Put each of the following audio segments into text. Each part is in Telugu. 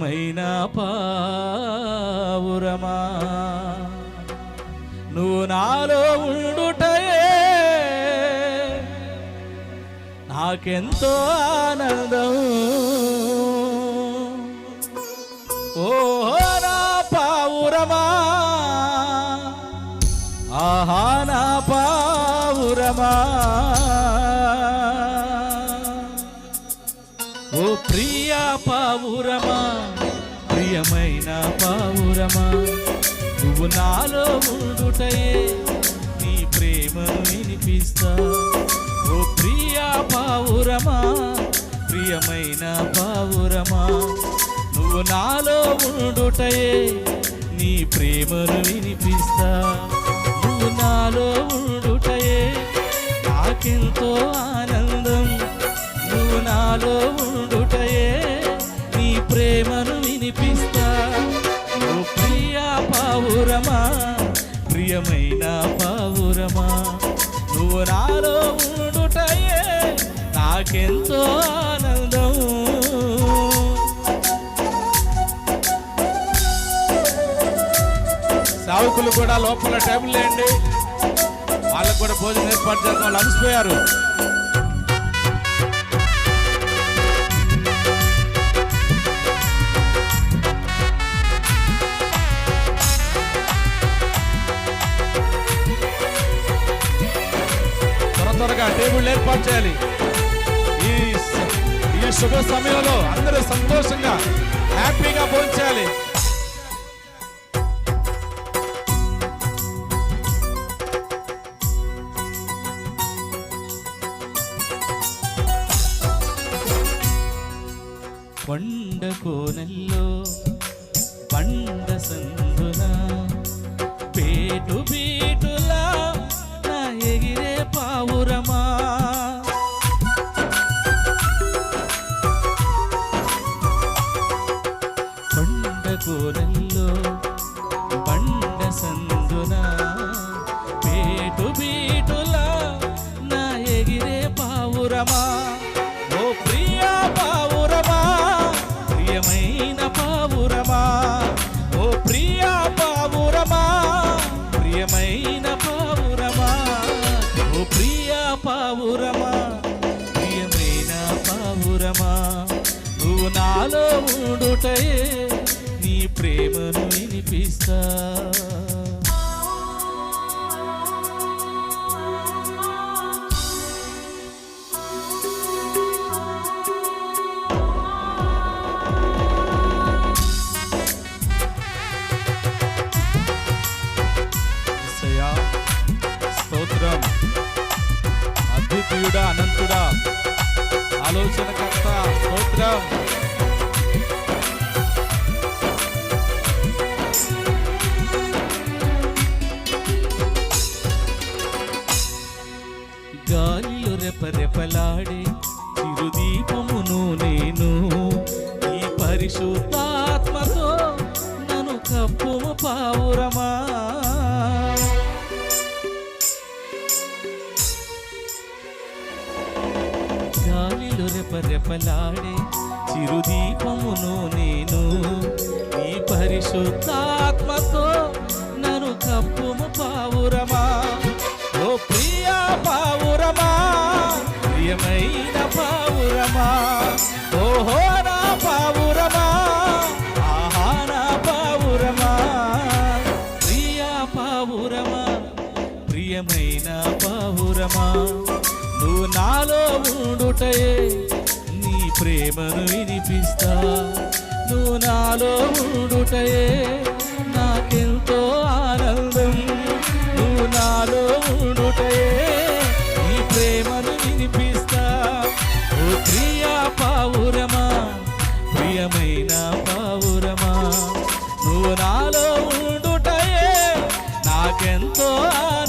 ప్రియమైన పావురమా. నువ్వు నాలో ఉండుటయే. నాకెంతో ఆనందం. ఓహో నా పావురమా. ఆహా నా పావురమా. పావురమా? ప్రియమైన పావురమా? నువ్వు నాలో ఉండుటయే నీ ప్రేమను వినిపిస్తా. ఓ ప్రియ పావురమా? ప్రియమైన పావురమా? నువ్వు నాలో ఉండుటయే నీ ప్రేమను వినిపిస్తా. నువ్వు నాలో ఉండుటయే నాకెంతో ఆనందం. నువ్వు నాలో నువ్వు నాలో ఉండుటయే నాకెంతో ఆనందం. సావుకులు కూడా లోపల టేబుల్ లేండి వాళ్ళకు కూడా భోజనం ఏర్పాటు చేద్దాం. వాళ్ళు అలసిపోయారు. త్వర టేబుల్ ఏర్పాటు చేయాలి. ఈ ఈ శుభ సమయంలో అందరూ సంతోషంగా హ్యాపీగా భోంచేయాలి కొండ కోనల్లో పండ సందున పేటు పావురమా ఓ ప్రియా పావురమా ప్రియమైన పావురమా ఓ ప్రియా పావురమా ప్రియమైన పావురమా ఓ ప్రియా పావురమా ప్రియమైన పావురమా. నువ్వు నాలో ఉండుటయే నీ ప్రేమను వినిపిస్తా. అద్వితీయుడా అనంతుడా. ఆలోచనకర్త స్తోత్రం. గాలిలో రెపరెపలాడే చిరుదీపమును నేను ఈ పరిశుద్ధాత్మతో నన్ను కప్పుము పావురమా? గాలిలో రెపరెపలాడే చిరుదీపమును నేను. నీ పరిశుద్ధాత్మతో నన్ను కప్పుము పావురమా? ఓ ప్రియా పావురమా? ప్రియమైన పావురమా? ఓహో నా పావురమా? ఆహా నా పావురమా? ప్రియా పావురమా? ప్రియమైన పావురమా? నువ్వు నాలో ఉండుటయే నీ ప్రేమను వినిపిస్తా. నువ్వు నాలో ఉండుటయే నాకెంతో ఆనందం. నువ్వు నాలో ఉండుటయే నీ ప్రేమను వినిపిస్తా. ఓ ప్రియా పావురమా ప్రియమైన పావురమా నువ్వు నాలో ఉండుటయే నాకెంతో ఆనందం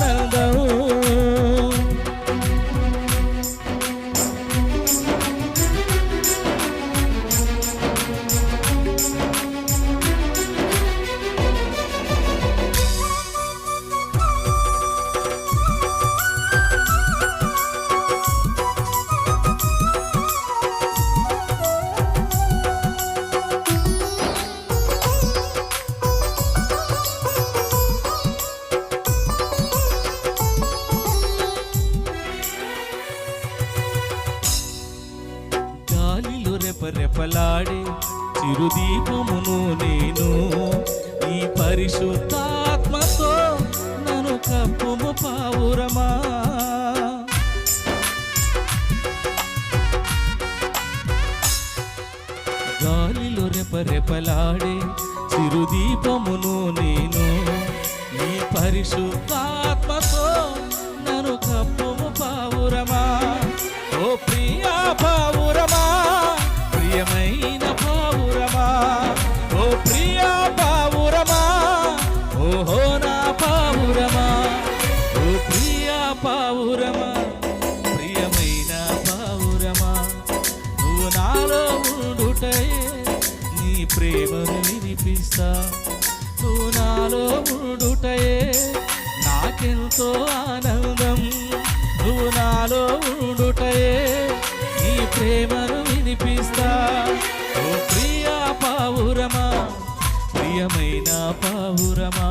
రెపరెపలాడే చిరుదీపమును నేను. ఈ పరిశుద్ధాత్మతో నన్ను కప్పుము పావురమా. గాలిలో రెపరెపలాడే చిరుదీపమును నేను. ఈ పరిశుద్ధాత్మతో నాలో ఉండుటయే నాకెంతో ఆనందం. నువ్వు నాలో ఉండుటయే నీ ప్రేమను వినిపిస్తా. ఓ ప్రియా పావురమా ప్రియమైన పావురమా